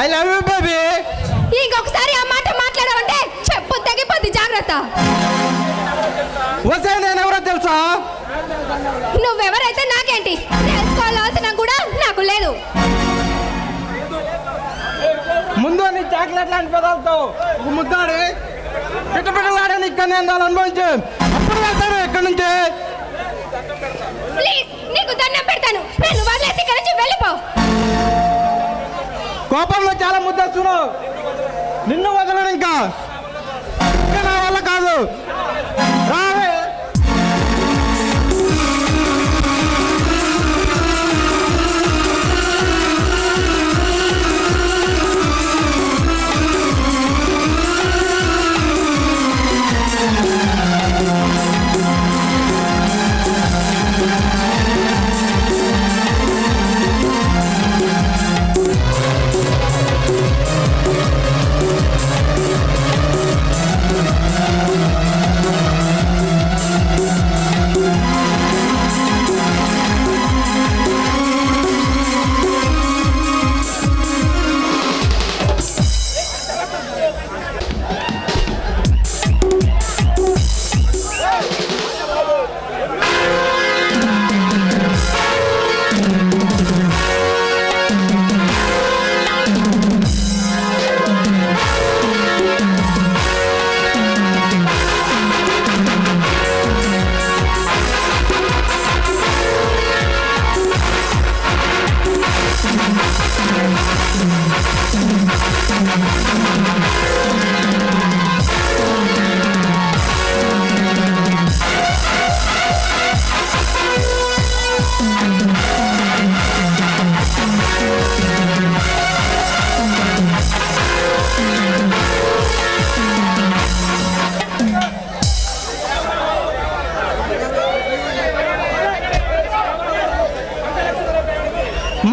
I love you baby ఇంకొకసారి ఆ మాట మాట్లాడమంటే చెప్పు తగ్గిపోద్ది జాగ్రత్త. వస్తే నేను ఎవరో తెలుసా? నువ్వెవరైతే నాకేంటి? తెలుసుకోవాల్సిన కూడా నాకు లేదు. ముందు నీ చాక్లెట్ లాంటి పదాలతో ఒక ముద్దాడి పిట్ట పిట్టలాడే ఇక్కడ నేను దాన్ని అనుభవించు. అప్పుడు వెళ్తాను ఇక్కడి నుంచి. ప్లీజ్ నీకు దండం పెడతాను. నేను వదిలేసి నిన్ను వదలను ఇంకా. ఇంకా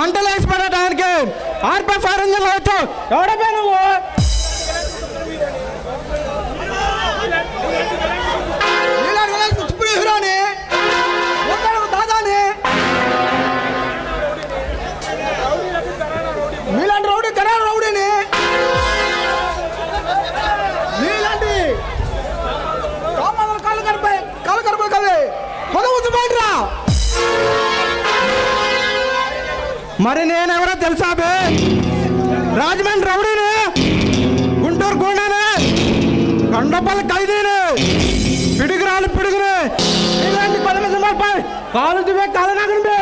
మంటలు వేసి పడటానికి ఆర్పై ఫైర్ ఇంజిన్ మరి నేనెవరో తెలుసా బే? రాజమండ్రి రౌడీని గుంటూరు గూండానే కండపల్లి ఖైదీని పిడుగురాలు పిడుగుని ఇలాంటి పదవి సింహాలపై కాలు దివే కాలనాగను బే.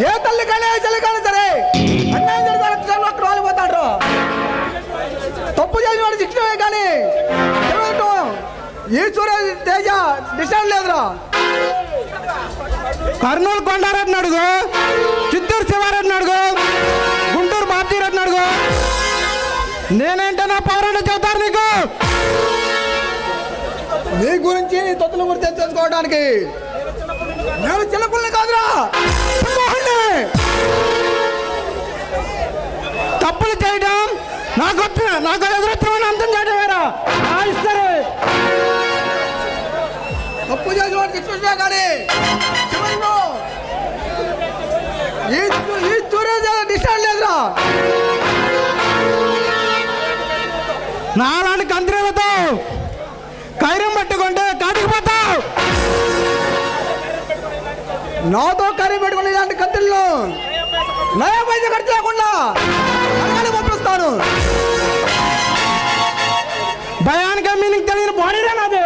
ఏ తల్లి కానీ ఏ తల్లి కానీ సరే అన్యాయం జరిగిన అక్కడ వాలిపోతాడు తప్పు చేసిన వాడు శిక్షణమే కానీ ఈశ్వర తేజ? డిస్టర్బ్ లేదురా. కర్నూలు కొండారెడ్డి అడుగు. చిత్తూరు శివారెడ్డి అడుగు. గుంటూరు బాబ్జీరెడ్డిని అడుగు. నేనేంటే నా పౌరుడు చెప్తారు నీకు? నీ గురించి నీ తొత్తుల గురించి తెలుసుకోవడానికి? నేను చిన్నపిల్లని కాదురా. తప్పులు చేయడం నాకు వచ్చిన నాకు ఎదురొచ్చిన కానీ చివరిలో ఈ ఈ సూర్య డిస్టర్బ్ లేదురా. నాలాంటి కంత్రీలతో కైరం పట్టుకుంటే కాటికి పోతావు. నాతో కర్రీ పెట్టుకుని ఇలాంటి కత్తిళ్ళు నయా పైసా ఖర్చు లేకుండా అలాగే పంపిస్తాను. భయానికి మీనింగ్ తెలియని బాడీరా నాది.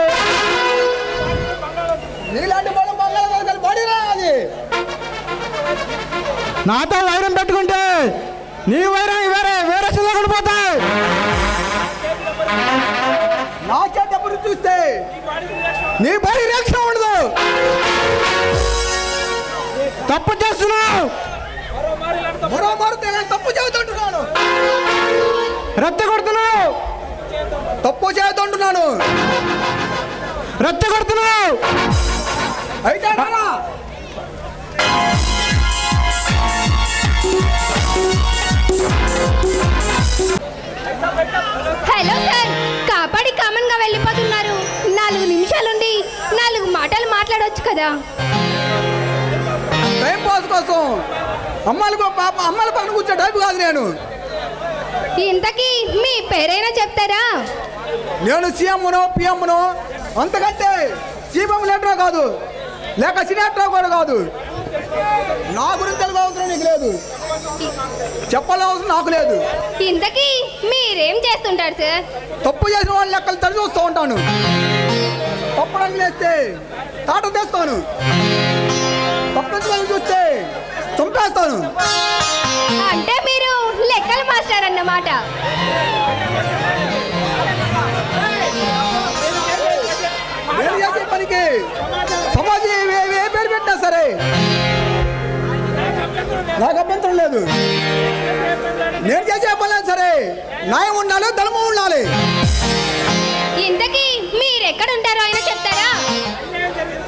నాతో వైరం పెట్టుకుంటే నీ వైరం వేరే వేరే చిల్లకుండా పోతాయి నా చేత ఎప్పుడు చూస్తే నీ బాడీ రియాక్షన్ ఉండదు. తప్పు చేస్తున్నావు. తప్పు చేస్తుంటున్నాను. రచ్చ కొడుతున్నావు. తప్పు చేస్తుంటున్నాను. రచ్చ కొడుతున్నావు. అయితే హలో సార్. కాపాడి కామన్గా వెళ్ళిపోతున్నారు. నాలుగు నిమిషాలుండి నాలుగు మాటలు మాట్లాడ కదా. టైం పాస్ కోసం అమ్మాయిలకు పాప అమ్మాయిల పక్కన కూర్చో టైపు కాదు నేను. ఇంతకీ మీ పేరైనా చెప్తారా? నేను సీఎంను పిఎంను అంతకంటే సీఎం లెటర్ కాదు లేక సినేటర్ కూడా కాదు. నా గురించి తెలుగు అవసరం నీకు లేదు. చెప్పాల్సిన అవసరం నాకు లేదు. ఇంతకీ మీరేం చేస్తుంటారు సార్ తప్పు చేసిన వాళ్ళ లెక్కలు తడి చూస్తూ ఉంటాను. తప్పుడు చేస్తే తాట తెస్తాను. తప్పించుకొని చూస్తే చంపేస్తాను. అంటే మీరు లెక్కల మాస్టర్ అన్నమాట. నాకు అభ్యంతరం లేదు. నేను చేసే పని సరే? న్యాయం ఉండాలి ధర్మం ఉండాలి. ఇంతకీ మీరు ఎక్కడ ఉంటారో ఆయన చెప్తారా?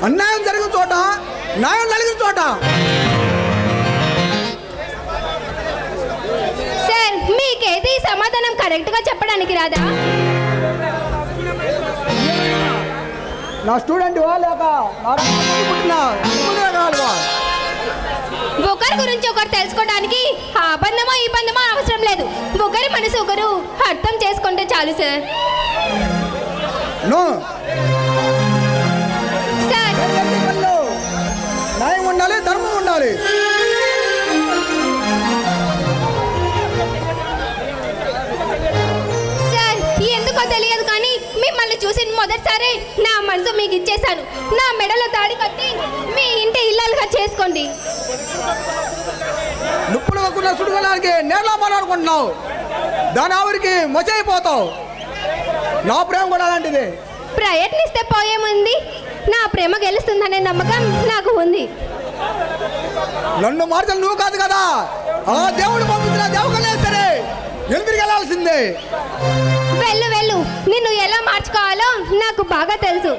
అన్యాయం జరిగిన చోట న్యాయం జరిగిన చోట. సార్ మీకేది సమాధానం కరెక్ట్గా చెప్పడానికి రాదా? నా స్టూడెంట్ వా లేక నా పుట్టిన ఉద్యోగాలువా? ఒకరి గురించి ఒకరు తెలుసుకోవడానికి ఆ బంధమో ఈ బంధమో అవసరం లేదు. ఒకరి మనసు ఒకరు అర్థం చేసుకుంటే చాలు సార్. న్యాయం ఉండాలి ధర్మం ఉండాలి. మొదటిసారి నా మనసు మీకు ఇచ్చేశాను. నా మెడలో తాడి కట్టి మీ ఇంటి ఇల్లలుగా చేసుకోండి. నిప్పులు కాకుండా సుడుకోవడానికి నేల మాట్లాడుకుంటున్నావు. దాని ఆవిరికి మచైపోతావు నా ప్రేమ కూడా అలాంటిది. ప్రయత్నిస్తే పోయేముంది? నా ప్రేమ గెలుస్తుందనే నమ్మకం నాకు ఉంది. నన్ను మార్చలు నువ్వు కాదు కదా. ఆ దేవుడు పంపించిన దేవకలే సరే ఎనిమిదికి వెళ్ళాల్సిందే వెళ్ళు వెళ్ళు. నిన్ను ఎలా మార్చుకోవాలో నాకు బాగా తెలుసు.